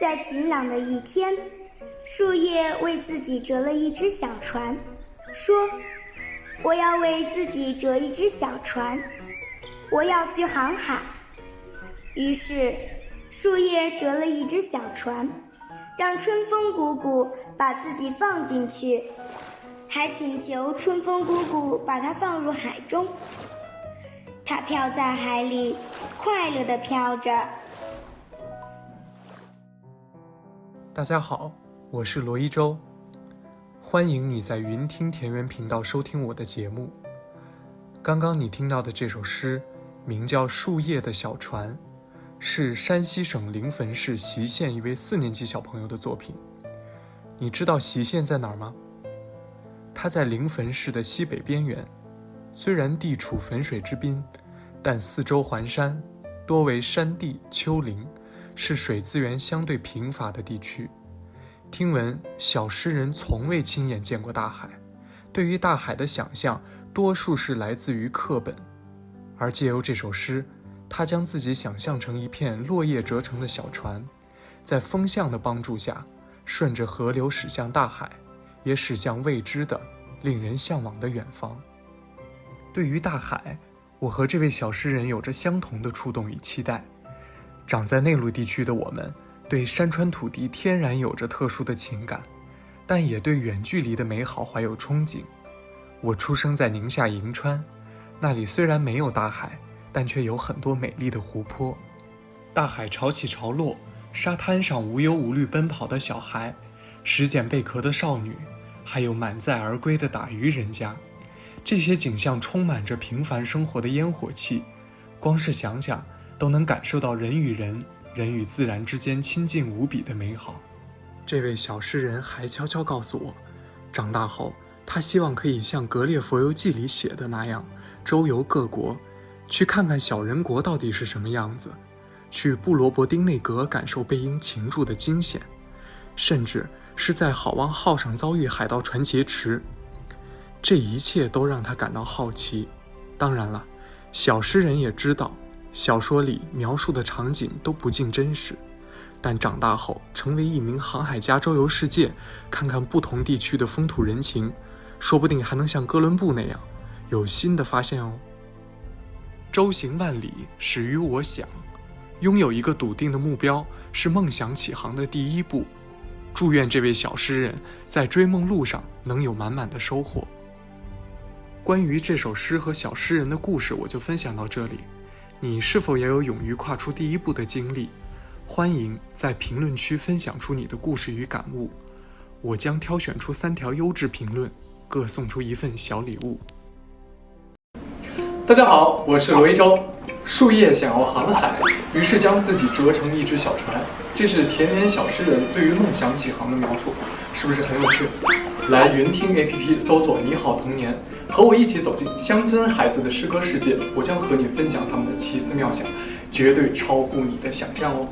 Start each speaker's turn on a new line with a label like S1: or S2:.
S1: 在晴朗的一天，树叶为自己折了一只小船，说：“我要为自己折一只小船，我要去航海。”于是，树叶折了一只小船，让春风姑姑把自己放进去，还请求春风姑姑把它放入海中。它漂在海里，快乐地漂着。
S2: 大家好，我是罗一舟，欢迎你在云听田园频道收听我的节目。刚刚你听到的这首诗，名叫《树叶的小船》。是山西省临汾市隰县一位四年级小朋友的作品。你知道隰县在哪儿吗？它在临汾市的西北边缘，虽然地处汾水之滨，但四周环山，多为山地丘陵，是水资源相对贫乏的地区。听闻小诗人从未亲眼见过大海，对于大海的想象多数是来自于课本，而借由这首诗。他将自己想象成一片落叶折成的小船，在风向的帮助下，顺着河流驶向大海，也驶向未知的、令人向往的远方。对于大海，我和这位小诗人有着相同的触动与期待。长在内陆地区的我们，对山川土地天然有着特殊的情感，但也对远距离的美好怀有憧憬。我出生在宁夏银川，那里虽然没有大海。但却有很多美丽的湖泊，大海潮起潮落，沙滩上无忧无虑奔跑的小孩，拾捡贝壳的少女，还有满载而归的打鱼人家，这些景象充满着平凡生活的烟火气，光是想想都能感受到人与人、人与自然之间亲近无比的美好。这位小诗人还悄悄告诉我，长大后他希望可以像《格列佛游记》里写的那样，周游各国。去看看小人国到底是什么样子，去布罗伯丁内阁感受贝因擒住的惊险，甚至是在好望号上遭遇海盗船劫持，这一切都让他感到好奇。当然了，小诗人也知道，小说里描述的场景都不尽真实，但长大后成为一名航海家，周游世界，看看不同地区的风土人情，说不定还能像哥伦布那样，有新的发现哦。舟行万里始于我想，拥有一个笃定的目标是梦想起航的第一步。祝愿这位小诗人在追梦路上能有满满的收获。关于这首诗和小诗人的故事，我就分享到这里。你是否也有勇于跨出第一步的经历？欢迎在评论区分享出你的故事与感悟，我将挑选出三条优质评论，各送出一份小礼物。大家好，我是罗一舟。树叶想要航海，于是将自己折成一只小船。这是田园小诗人对于梦想起航的描述，是不是很有趣？来云听 APP 搜索“你好童年”，和我一起走进乡村孩子的诗歌世界。我将和你分享他们的奇思妙想，绝对超乎你的想象哦。